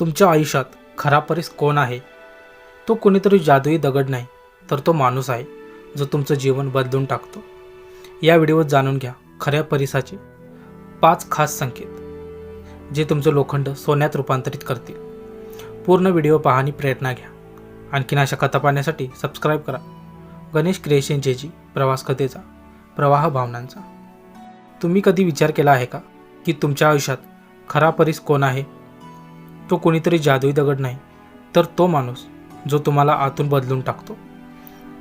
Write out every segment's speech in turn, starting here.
तुमच्या आयुष्यात खरा परीस कोण आहे? तो कोणीतरी जादुई दगड नाही तर तो माणूस आहे जो तुमचं जीवन बदलून टाकतो. या व्हिडिओत जाणून घ्या खऱ्या परिसाचे पाच खास संकेत जे तुमचं लोखंड सोन्यात रूपांतरित करतील. पूर्ण व्हिडिओ पाहणी प्रेरणा घ्या. आणखीन अशा कथा पाहण्यासाठी सबस्क्राईब करा. गणेश क्रिएशन जेजी प्रवास कथेचा प्रवाह भावनांचा. तुम्ही कधी विचार केला आहे का की तुमच्या आयुष्यात खरा परीस कोण आहे? तो कोणीतरी जादुई दगड नाही तर तो माणूस जो तुम्हाला आतून बदलून टाकतो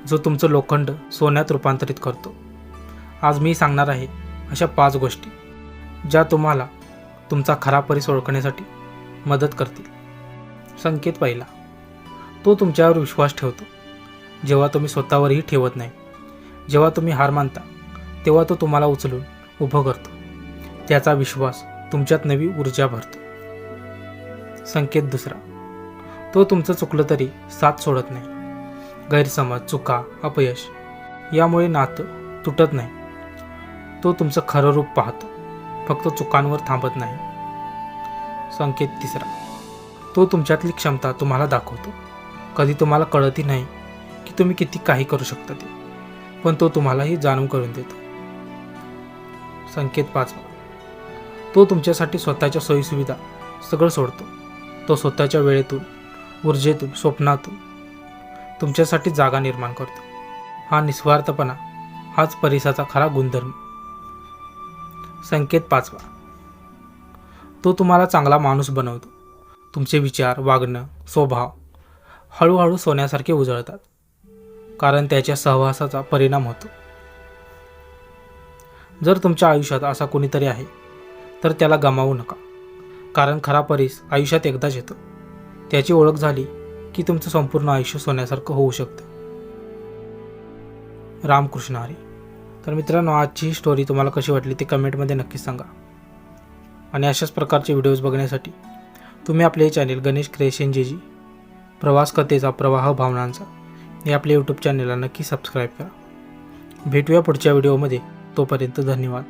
जो तुमचं लोखंड सोन्यात रूपांतरित करतो. आज मी सांगणार आहे अशा पाच गोष्टी ज्या तुम्हाला तुमचा खरा परिस ओळखण्यासाठी मदत करतील. संकेत पहिला तो तुमच्यावर विश्वास ठेवतो. जेव्हा तुम्ही स्वतःवरही ठेवत नाही जेव्हा तुम्ही हार मानता तेव्हा तो तुम्हाला उचलून उभं करतो. त्याचा विश्वास तुमच्यात नवी ऊर्जा भरतो. संकेत दुसरा. तो तुमचं चुकलं तरी साथ सोडत नाही. गैरसमज चुका अपयश यामुळे नातं तुटत नाही. तो तुमचं खरं रूप पाहतो. फक्त चुकांवर थांबत नाही. संकेत तिसरा. तो तुमच्यातली क्षमता तुम्हाला दाखवतो. कधी तुम्हाला कळतही नाही की तुम्ही किती काही करू शकता ते. पण तो तुम्हालाही जाणून करून देतो. संकेत पाचवा. तो तुमच्यासाठी स्वतःच्या सोयीसुविधा सगळं सोडतो. तो स्वतःच्या वेळेतून ऊर्जेतून स्वप्नातून तुमच्यासाठी जागा निर्माण करतो. हा निस्वार्थपणा हाच परिसाचा खरा गुणधर्म. संकेत पाचवा. तो तुम्हाला चांगला माणूस बनवतो. तुमचे विचार वागणं स्वभाव हळूहळू सोन्यासारखे उजळतात कारण त्याच्या सहवासाचा परिणाम होतो. जर तुमच्या आयुष्यात असा कोणीतरी आहे तर त्याला गमावू नका. कारण खरा परीस आयुष्यात एकदाच येतो. त्याची ओळख झाली की तुमचं संपूर्ण आयुष्य सोन्यासारखं होऊ शकतं. रामकृष्ण हरी. तर मित्रांनो आजची ही स्टोरी तुम्हाला कशी वाटली ती कमेंटमध्ये नक्कीच सांगा. आणि अशाच प्रकारचे व्हिडिओज बघण्यासाठी तुम्ही आपले चॅनेल गणेश क्रिएशन जे जी प्रवास कथेचा प्रवाह भावनांचा हे आपल्या यूट्यूब चॅनेलला नक्की सबस्क्राईब करा. भेटूया पुढच्या व्हिडिओमध्ये तोपर्यंत धन्यवाद.